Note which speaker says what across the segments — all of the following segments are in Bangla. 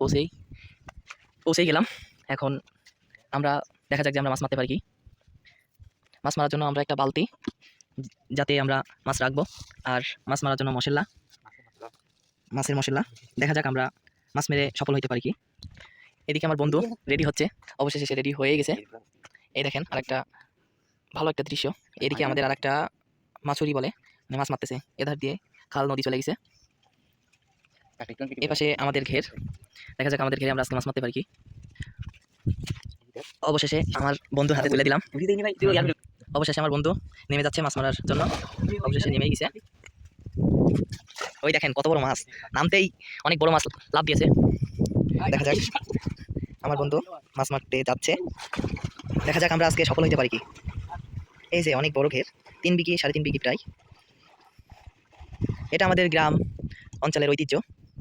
Speaker 1: পৌঁছেই পৌঁছেই গেলাম। এখন আমরা, দেখা যাক যে আমরা মাছ মারতে পারি কি। মাছ মারার জন্য আমরা একটা বালতি, যাতে আমরা মাছ রাখব। আর মাছ মারার জন্য মশলা, মাছের মশলা। দেখা যাক আমরা মাছ মেরে সফল হইতে পারি কি। এদিকে আমার বন্ধু রেডি হচ্ছে। অবশেষে সে রেডি হয়ে গেছে। এই দেখেন আর একটা ভালো একটা দৃশ্য। এদিকে আমাদের আরেকটা মাছুরি বলে মানে মাছ মারতেছে। এধার দিয়ে খাল নদী চলে গেছে। এ পাশে আমাদের ঘের। দেখা যাক আমাদের ঘেরে আমরা আজকে মাছ মারতে পারি কি। অবশেষে আমার বন্ধুর হাতে তুলে দিলাম। অবশেষে আমার বন্ধু নেমে যাচ্ছে মাছ মারার জন্য। অবশেষে নেমে গেছে। ওই দেখেন কত বড় মাছ। নামতেই অনেক বড় মাছ লাভ দিয়েছে। দেখা যাক। আমার বন্ধু মাছ মারতে যাচ্ছে। দেখা যাক আমরা আজকে সফল হতে পারি কি। এই যে অনেক বড় ঘের তিন বিঘি সাড়ে তিন বিঘি প্রায়। এটা আমাদের গ্রাম অঞ্চলের ঐতিহ্য।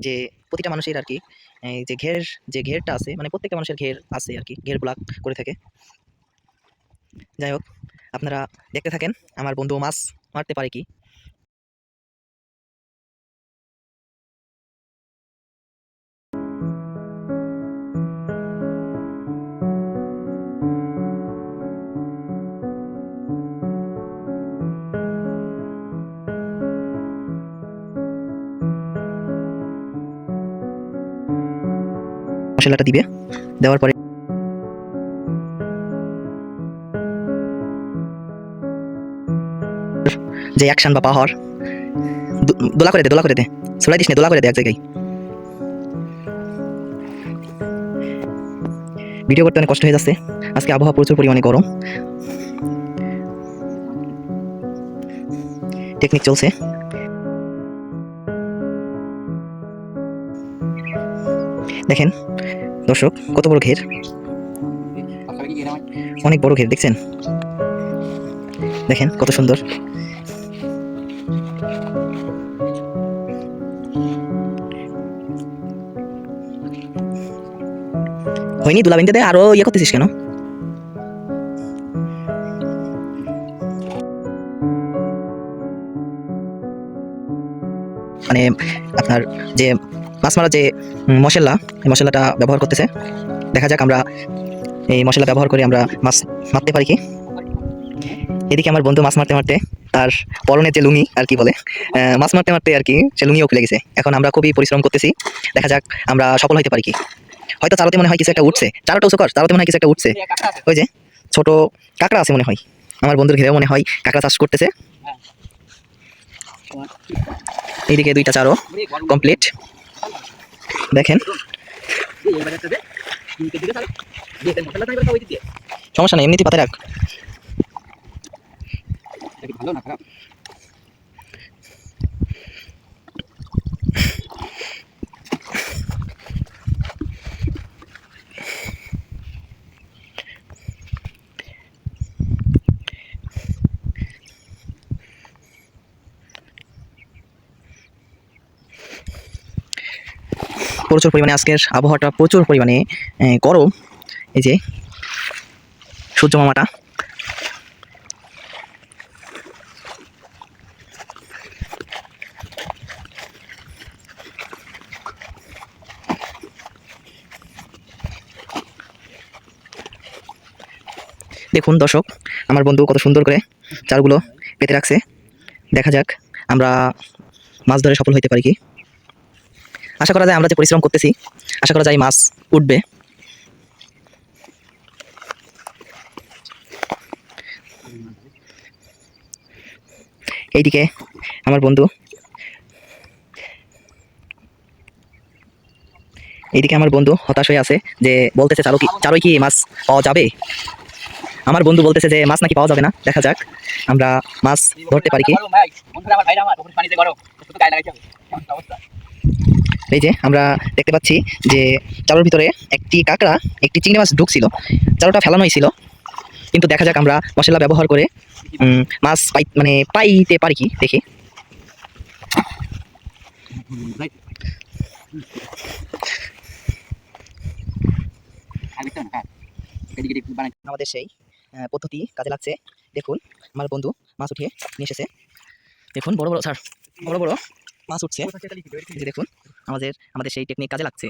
Speaker 1: যে প্রতিটা মানুষের আর কি যে ঘের, যে ঘেরটা আছে মানে প্রত্যেকটা মানুষের ঘের আছে আর কি, ঘের ব্লক করে থাকে। যাই হোক, আপনারা দেখতে থাকেন, আমার বন্ধু মাছ মারতে পারে কি? মশলাটা দিবে, দেওয়ার পরে যে অ্যাকশন বা পাওয়ার দোলা করে দে, দোলা করে দে ছড়াই দিস দোলা করে দে এক জায়গায়। ভিডিও করতে অনেক কষ্ট হয়ে যাচ্ছে, আজকে আবহাওয়া প্রচুর পরিমাণে গরম। টেকনিক চলছে। দেখেন, দর্শক, কত বড় ঘের। অনেক বড় ঘের, দেখছেন? দেখেন, কত সুন্দর। হয়নি, দুলা বিনতে আরও ইয়ে করতেছিস কেন? মানে আপনার যে মাছ মারা যে মশলা, এই মশলাটা ব্যবহার করতেছে। দেখা যাক আমরা এই মশলা ব্যবহার করে আমরা মাছ মারতে পারি কি? এদিকে আমার বন্ধু মাছ মারতে মারতে তার পরনের যে লুঙ্গি, আর কি বলে মাছ মারতে মারতে আর কি সে লুঙ্গিও খুলে গেছে। এখন আমরা খুবই পরিশ্রম করতেছি। দেখা যাক আমরা সফল হইতে পারি কি। হয়তো চারোতে মনে হয় কিছু একটা উঠছে। চারোটা উঁচু কর, চারোতে মনে হয় কিছু একটা উঠছে। ওই যে, ছোট কাঁকড়া আছে মনে হয়। আমার বন্ধুর ঘিরেও মনে হয় কাঁকড়া চাষ করতেছে। এইদিকে দুইটা চারো কমপ্লিট দেখেন। সমস্যা নেই এমনিতে পাতে রাখ। প্রচুর পরিমাণে আজকের আবহাওয়াটা প্রচুর পরিমাণে গরম। এই যে, সূর্য মামাটা। দেখুন দর্শক, আমার বন্ধু কত সুন্দর করে চারগুলো পেতে রাখছে। দেখা যাক, আমরা মাছ ধরে সফল হইতে পারি কি? আশা করা যায় আমরা যে পরিশ্রম করতেছি, আশা করা যায় মাছ উঠবে। এইদিকে আমার বন্ধু। এইদিকে আমার বন্ধু হতাশ হয়ে আছে যে বলতেছে চালু কি চালুই কি মাছ পাওয়া যাবে? আমার বন্ধু বলতেছে যে, মাছ নাকি পাওয়া যাবে না, দেখা যাক। আমরা মাছ ধরতে পারি কি? এই যে আমরা দেখতে পাচ্ছি যে চারোর ভিতরে একটি কাঁকড়া, একটি চিংড়ি মাছ ঢুকছিল। চারোটা ফেলানোই ছিল। কিন্তু দেখা যাক আমরা মশলা ব্যবহার করে মাছ পাই মানে পাইতে পারি কি? দেখি। আমাদের সেই পদ্ধতি কাজে লাগছে। দেখুন, আমার বন্ধু মাছ উঠিয়ে নিয়ে এসেছে। দেখুন, বড় বড়, স্যার, বড় বড়। মাছ উঠছে দেখুন আমাদের আমাদের সেই টেকনিক কাজে লাগছে।